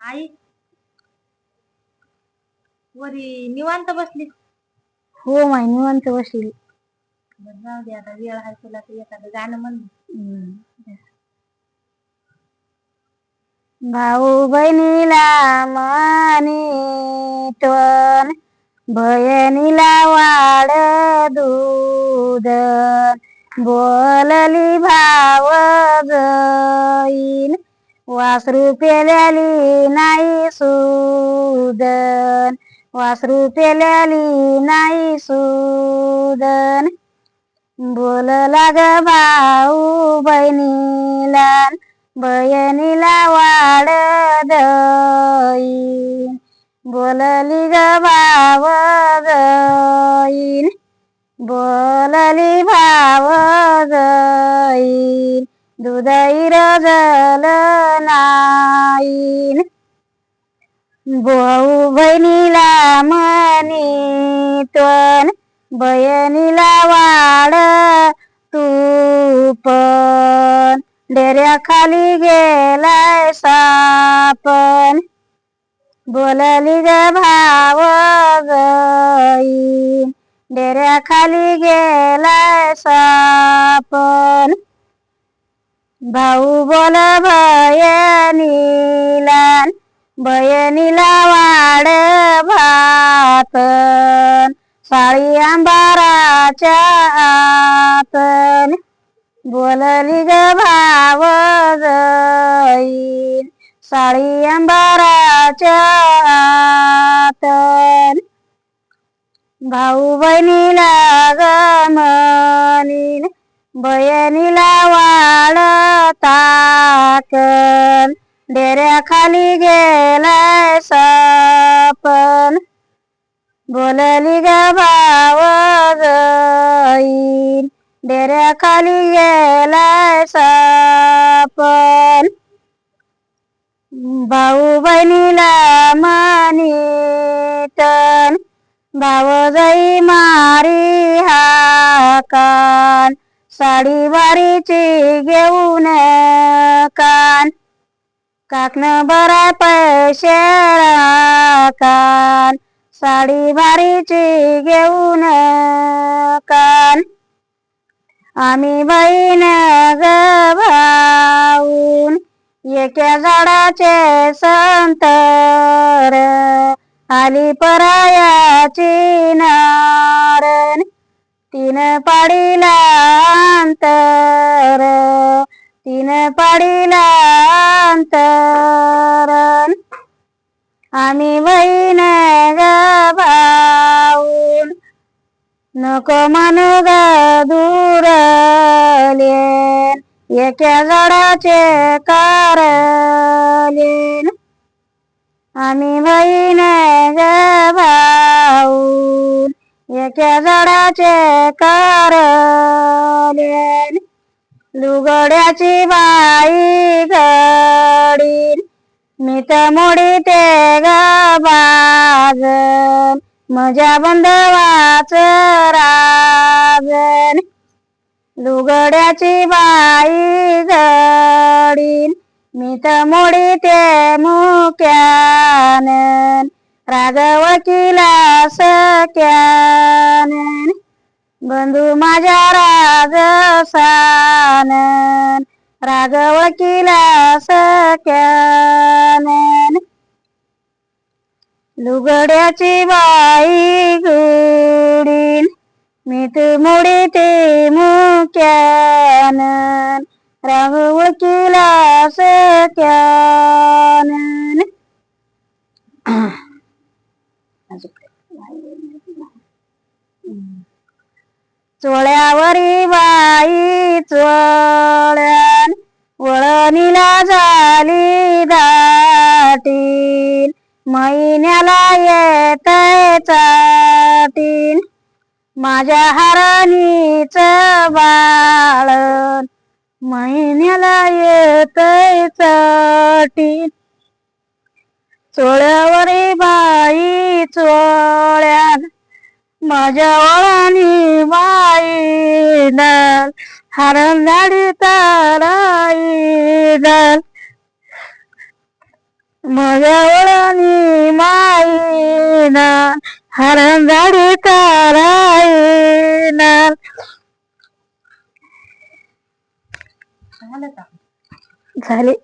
आई. वरी निवांत बसली? हो माय निवांत बसली. बरं जाऊ दे आता वेळ आहे तुला तर एखादं गाणं म्हण. भाऊ बहिणीला माने त्वन बहिणीला वाड दूध. बोलली भाव गईन वासरू पेल्याली नाही सुदन. वासरू पेल्याली नाही सुदन. बोलला ग भाऊ बहिणीला बहिणीला वाड दईन. बोलली ग भाव गईन बोलली भाव गईन दुधई रजल नाईन. भाऊ बहिणीला म्हणी त्वन बहिणीला वाड तू पण. डेऱ्या खाली गेलाय सापन बोलली ग भाव गई. डेऱ्या खाली गेलाय सापन. भाऊ बोल भयनीला बयनीला वाड भात साळी आंबाराच्या आतन बोलली ग भाव जाईन साळी अंबाराच्या आतन. भाऊ बहिणीला गमनीन बयनीला वाळ डेऱ्याखाली गेलाय सापन. बोलली ग भाव जाईन गेलाय सापन. भाऊ बहिणीला मानितन. भाव जाई मारी हाकान. साडी वारीची घेऊन कान. काकन बरा पैसे कान साडी वारीची घेऊन कान. आम्ही बहीण ग एका झाडाचे संतर आली परायाची नारण तीन पाडीला अंतर तीन पाडीला आम्ही बहीण ग भाऊन नको म्हणू ग दूरलेन एका झाडाचे कारलेन आम्ही बहीण झाडाचे कारलेन लुगड्याची बाई घडीन. मी तर मोडी ते गाज माझ्या मजा बंधवाच राजन. लुगड्याची बाई घडीन. मी तर मोडी ते मुक्यान. राघव किला सक्यानन बंधू माझ्या राजसान राघव किला सक्यानन लुगड्याची बाई गुडीन मी तू मुडी ते मुक्यान. राघव किला सक्यानन चोळ्यावरी बाई चोळ्यान वळणीला झाली दाटीन. महिन्याला येत चाटीन. माझ्या हरणीच बाळ महिन्याला येत चाटीन. चोळ्यावरी बाई चोळ्यान. माझ्या वळणी बाई दल हरण झाडी ताराई दल माझ्या वळणी माईन हरण झाडी ताराईन झालं का? झाले.